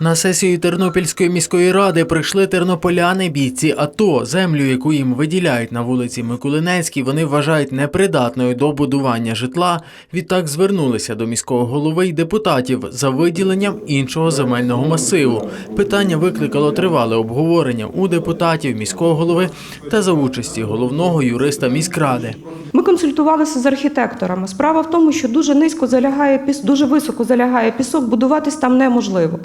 На сесію Тернопільської міської ради прийшли тернополяни бійці АТО. Землю, яку їм виділяють на вулиці Миколинецькій, вони вважають непридатною до будування житла. Відтак звернулися до міського голови й депутатів за виділенням іншого земельного масиву. Питання викликало тривале обговорення у депутатів, міського голови та за участі головного юриста міськради. Ми консультувалися з архітекторами. Справа в тому, що дуже низько залягає піс, дуже високо залягає пісок, будуватись там неможливо.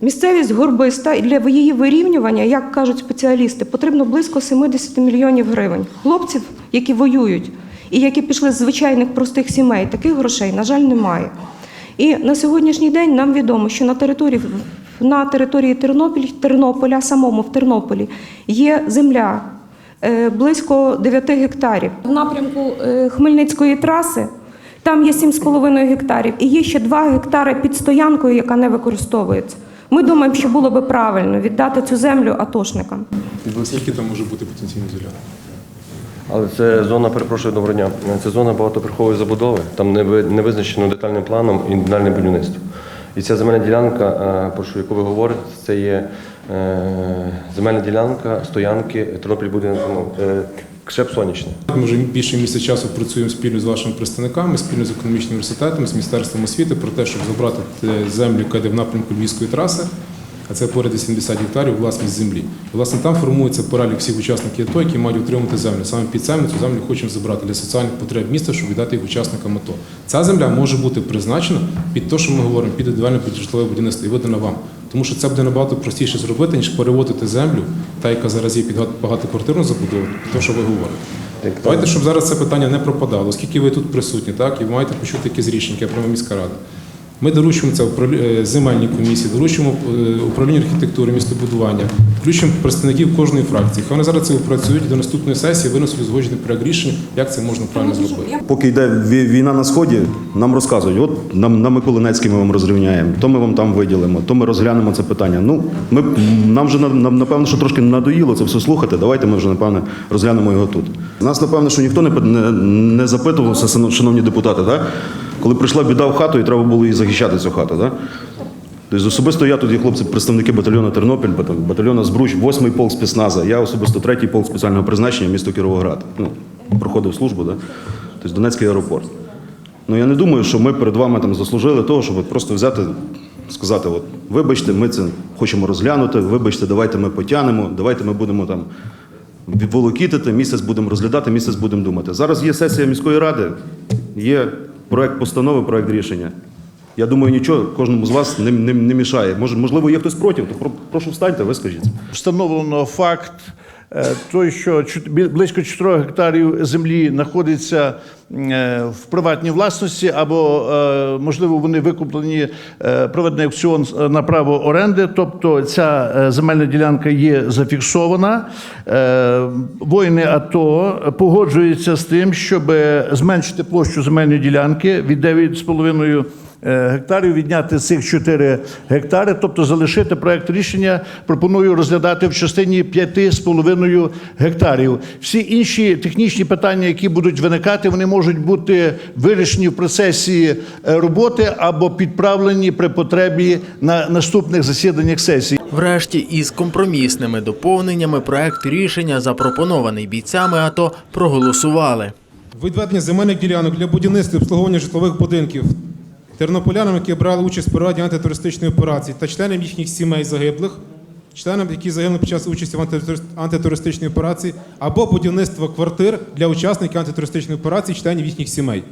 Місцевість горбиста і для її вирівнювання, як кажуть спеціалісти, потрібно близько 70 мільйонів гривень. Хлопців, які воюють і які пішли з звичайних простих сімей, таких грошей, на жаль, немає. І на сьогоднішній день нам відомо, що на території на території Тернопіль, Тернополя, самому в Тернополі, є земля е, близько 9 гектарів. В напрямку е, Хмельницької траси там є 7,5 гектарів і є ще 2 гектари під стоянкою, яка не використовується. Ми думаємо, що було би правильно віддати цю землю атошникам. Скільки там може бути потенційно зелених? Але це зона, перепрошую, доброго дня. Це зона багатоповерхової забудови. Там не не визначено детальним планом і індивідуальне будівництво. І ця земельна ділянка, е, про що яку ви говорите, це є е, земельна ділянка стоянки Тернопіль буде Кшеп сонячне. Ми вже більше місяця часу працюємо спільно з вашими представниками, спільно з економічним університетом, з міністерством освіти про те, щоб забрати землю, яка йде в напрямку Львівської траси, а це поряд 80 гектарів власність землі. Власне, там формується перелік всіх учасників АТО, які мають отримати землю. Саме під землю цю землю хочемо забрати для соціальних потреб міста, щоб віддати їх учасникам АТО. Ця земля може бути призначена під те, що ми говоримо, під індивідуальне житлове будівництво і видана вам. Тому що це буде набагато простіше зробити, ніж переводити землю, та яка зараз є під багатоквартирну забудову, то те, що ви говорите. Так, Давайте, щоб зараз це питання не пропадало, оскільки ви тут присутні, так, і ви маєте почути якісь рішення, яке прямо міська рада. Ми доручимо це е, земельній комісії, доручимо е, управлінню архітектури, містобудування, включимо представників кожної фракції. Хай вони зараз це опрацюють до наступної сесії винесуть узгоджений проект рішення, як це можна правильно зробити. Поки йде війна на сході, нам розказують, от на, на Миколинецькій ми вам розрівняємо, то ми вам там виділимо, то ми розглянемо це питання. Ну, ми, нам вже на- на- напевно, що трошки надоїло це все слухати. Давайте ми вже напевне розглянемо його тут. Нас, напевно, що ніхто не, не, не запитувався, шановні депутати, так? Коли прийшла біда в хату і треба було її захищати цю хату. Так? Тобто особисто я тут є хлопці, представники батальйону Тернопіль, бата- батальйону Збруч, 8-й полк спецназа, я особисто 3-й полк спеціального призначення, місто Кіровоград. Ну, проходив службу, да? тобто Донецький аеропорт. Ну я не думаю, що ми перед вами там заслужили того, щоб просто взяти, сказати: от, вибачте, ми це хочемо розглянути, вибачте, давайте ми потягнемо, давайте ми будемо там волокітити, місяць будемо розглядати, місяць будемо думати. Зараз є сесія міської ради, є проект постанови, проект рішення. Я думаю, нічого кожному з вас не, не, не мішає. Може, можливо, є хтось проти, то про- прошу встаньте, ви скажіть. встановлено факт той, що близько 4 гектарів землі знаходиться е, в приватній власності, або е, можливо вони викуплені, е, проведений аукціон е, на право оренди. Тобто ця е, земельна ділянка є зафіксована. Е, Воїни АТО погоджуються з тим, щоб зменшити площу земельної ділянки від 9,5 е, гектарів відняти з цих 4 гектари, тобто залишити проект рішення. Пропоную розглядати в частині 5,5 гектарів. Всі інші технічні питання, які будуть виникати, вони можуть бути вирішені в процесі е, роботи або підправлені при потребі на наступних засіданнях сесії. Врешті, із компромісними доповненнями проект рішення, запропонований бійцями АТО, проголосували. Відведення земельних ділянок для будівництва обслуговування житлових будинків тернополянам, які брали участь в параді антитерористичної операції, та членам їхніх сімей загиблих, членам, які загинули під час участі в антитерорист- антитерористичній операції, або будівництво квартир для учасників антитерористичної операції, членів їхніх сімей.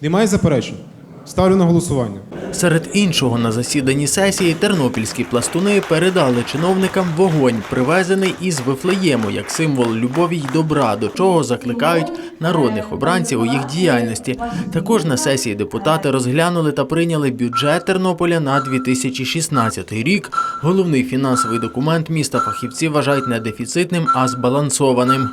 Немає заперечень? Ставлю на голосування. Серед іншого на засіданні сесії тернопільські пластуни передали чиновникам вогонь, привезений із Вифлеєму як символ любові й добра, до чого закликають народних обранців у їх діяльності. Також на сесії депутати розглянули та прийняли бюджет Тернополя на 2016 рік. Головний фінансовий документ міста фахівці вважають не дефіцитним, а збалансованим.